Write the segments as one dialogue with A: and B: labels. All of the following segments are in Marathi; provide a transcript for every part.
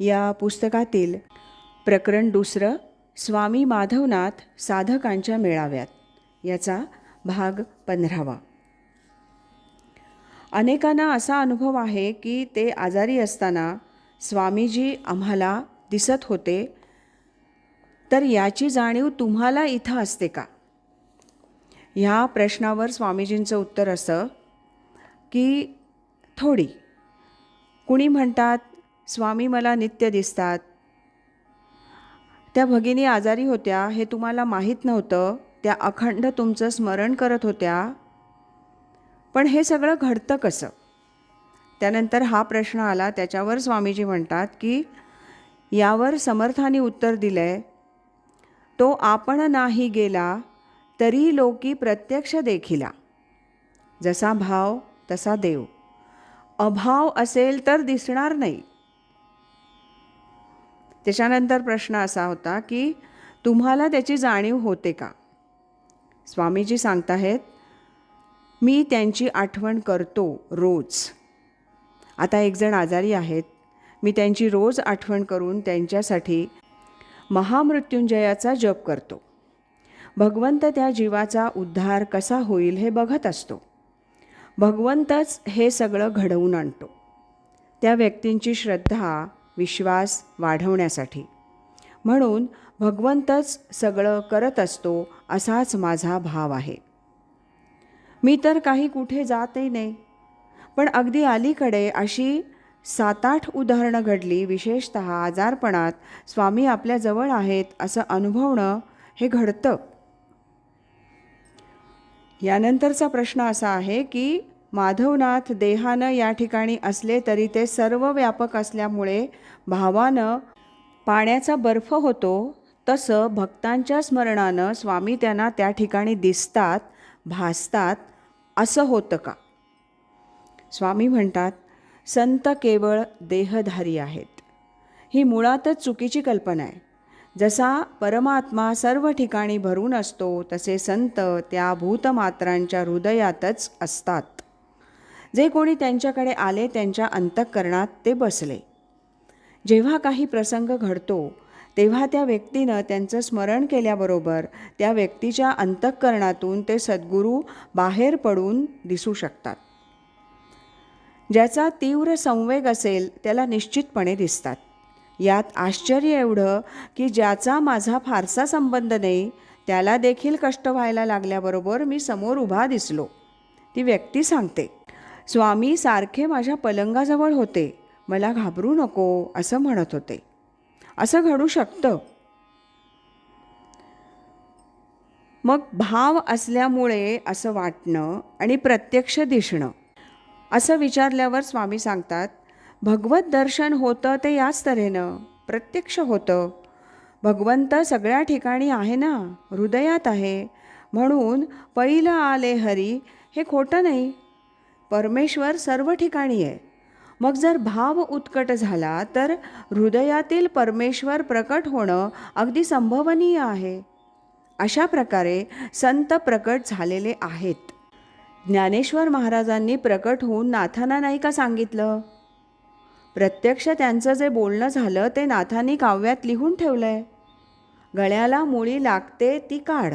A: या पुस्तकातील प्रकरण दुसरं स्वामी माधवनाथ साधकांच्या मेळाव्यात. याचा भाग पंधरावा. अनेकांना असा अनुभव आहे की ते आजारी असताना स्वामीजी आम्हाला दिसत होते तर याची जाणीव तुम्हाला इथं असते का? ह्या प्रश्नावर स्वामीजींचं उत्तर असं की थोडी. कुणी म्हणतात स्वामी मला नित्य दिसतात. त्या भगिनी आजारी होत्या हे तुम्हाला माहीत नव्हतं. त्या अखंड तुमचं स्मरण करत होत्या. पण हे सगळं घडतं कसं? त्यानंतर हा प्रश्न आला त्याच्यावर स्वामीजी म्हणतात की यावर समर्थाने उत्तर दिलं आहे तो आपण नाही गेला तरी लोकी प्रत्यक्ष देखिला. जसा भाव तसा देव. अभाव असेल तर दिसणार नाही. त्याच्यानंतर प्रश्न असा होता की तुम्हाला त्याची जाणीव होते का? स्वामीजी सांगताहेत मी त्यांची आठवण करतो रोज. आता एक जण आजारी आहेत. मी त्यांची रोज आठवण करून त्यांच्यासाठी महामृत्युंजयाचा जप करतो. भगवंत त्या जीवाचा उद्धार कसा होईल हे बघत असतो. भगवंतच हे सगळं घडवून आणतो. त्या व्यक्तींची श्रद्धा विश्वास वाढवण्यासाठी. म्हणून भगवंतच सगळं करत असतो असाच माझा भाव आहे. मी तर काही कुठे जातही नाही. पण अगदी अलीकडे अशी सात आठ उदाहरणं घडली विशेषत आजारपणात स्वामी आपल्याजवळ आहेत असं अनुभवणं हे घडतं. यानंतरचा प्रश्न असा आहे की माधवनाथ देहानं या ठिकाणी असले तरी ते सर्व व्यापक असल्यामुळे भावानं पाण्याचा बर्फ होतो तसं भक्तांच्या स्मरणानं स्वामी त्यांना त्या ठिकाणी दिसतात भासतात असं होतं का? स्वामी म्हणतात संत केवळ देहधारी आहेत. ही मुळातच चुकीची कल्पना आहे. जसा परमात्मा सर्व ठिकाणी भरून असतो तसे संत त्या भूतमात्रांच्या हृदयातच असतात. जे कोणी त्यांच्याकडे आले त्यांच्या अंतःकरणात ते बसले. जेव्हा काही प्रसंग घडतो तेव्हा त्या व्यक्तीनं त्यांचं स्मरण केल्याबरोबर त्या व्यक्तीच्या अंतःकरणातून ते सद्गुरू बाहेर पडून दिसू शकतात. ज्याचा तीव्र संवेग असेल त्याला निश्चितपणे दिसतात. यात आश्चर्य एवढं की ज्याचा माझा फारसा संबंध नाही त्याला देखील कष्ट व्हायला लागल्याबरोबर मी समोर उभा दिसलो. ती व्यक्ती सांगते स्वामी सारखे माझ्या पलंगाजवळ होते. मला घाबरू नको असं म्हणत होते. असं घडू शकतं. मग भाव असल्यामुळे असं वाटणं आणि प्रत्यक्ष दिसणं असं विचारल्यावर स्वामी सांगतात भगवत दर्शन होतं ते याच तऱ्हेनं प्रत्यक्ष होतं. भगवंत सगळ्या ठिकाणी आहे ना हृदयात आहे. म्हणून पहिलं आले हरी हे खोटं नाही. परमेश्वर सर्व ठिकाणी आहे. मग जर भाव उत्कट झाला तर हृदयातील परमेश्वर प्रकट होणं अगदी संभवनीय आहे. अशा प्रकारे संत प्रकट झालेले आहेत. ज्ञानेश्वर महाराजांनी प्रकट होऊन नाथांना नाही का सांगितलं? प्रत्यक्ष त्यांचं जे बोलणं झालं ते नाथांनी काव्यात लिहून ठेवलं आहे गळ्याला मुळी लागते ती काढ.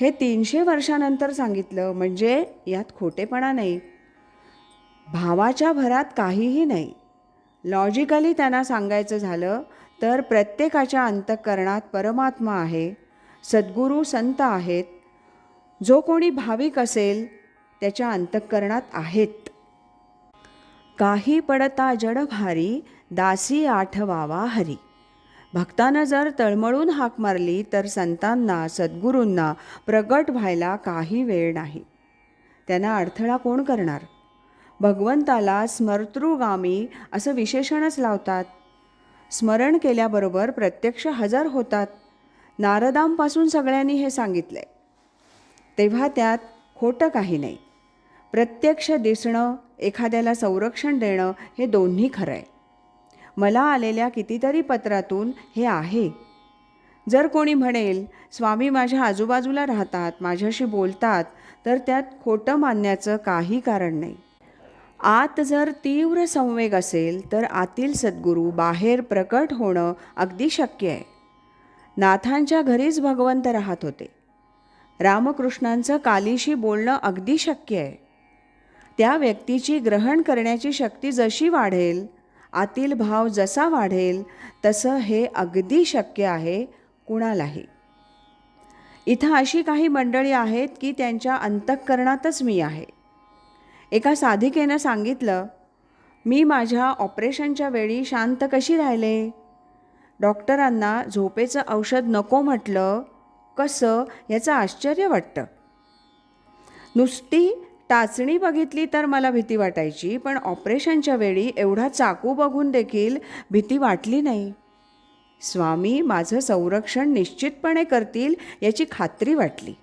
A: हे तीनशे वर्षानंतर सांगितलं म्हणजे यात खोटेपणा नाही. भावाच्या भरात काहीही नाही. लॉजिकली त्यांना सांगायचं झालं तर प्रत्येकाच्या अंतःकरणात परमात्मा आहे सद्गुरू संत आहेत. जो कोणी भाविक असेल त्याच्या अंतःकरणात आहेत. काही पडता जडभारी दासी आठवावा हरी. भक्तानं जर तळमळून हाक मारली तर संतांना सद्गुरूंना प्रगट व्हायला काही वेळ नाही. त्यांना अडथळा कोण करणार? भगवंताला स्मर्तृगामी असं विशेषणच लावतात. स्मरण केल्याबरोबर प्रत्यक्ष हजर होतात. नारदांपासून सगळ्यांनी हे सांगितलं आहे तेव्हा त्यात खोटं काही नाही. प्रत्यक्ष दिसणं एखाद्याला संरक्षण देणं हे दोन्ही खरं आहे मला आलेल्या कितीतरी पत्रातून हे आहे. जर कोणी म्हणेल स्वामी माझ्या आजूबाजूला राहतात माझ्याशी बोलतात तर त्यात खोटं मानण्याचं काही कारण नाही. आत जर तीव्र संवेग असेल तर आतील सद्गुरू बाहेर प्रकट होणं अगदी शक्य आहे. नाथांच्या घरीच भगवंत राहत होते. रामकृष्णांचं कालीशी बोलणं अगदी शक्य आहे. त्या व्यक्तीची ग्रहण करण्याची शक्ती जशी वाढेल आतील भाव जसा वाढेल तसं हे अगदी शक्य आहे कुणालाही. इथं अशी काही मंडळी आहेत की त्यांच्या अंतःकरणातच मी आहे. एका साधिकेनं सांगितलं मी माझ्या ऑपरेशनच्या वेळी शांत कशी राहिले? डॉक्टरांना झोपेचं औषध नको म्हटलं कसं याचं आश्चर्य वाटतं. नुसती टाचणी बघितली तर मला भीती वाटायची पण ऑपरेशनच्या वेळी एवढा चाकू बघून देखील भीती वाटली नाही. स्वामी माझं संरक्षण निश्चितपणे करतील याची खात्री वाटली.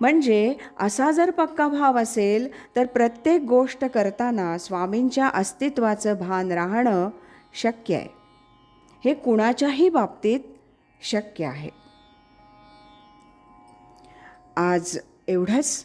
A: म्हणजे असा जर पक्का भाव असेल तर प्रत्येक गोष्ट करताना स्वामींच्या अस्तित्वाचं भान राहणं शक्य आहे. हे कुणाच्याही बाबतीत शक्य आहे. आज एवढंच.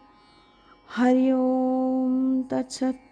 A: हरिओम तत्सत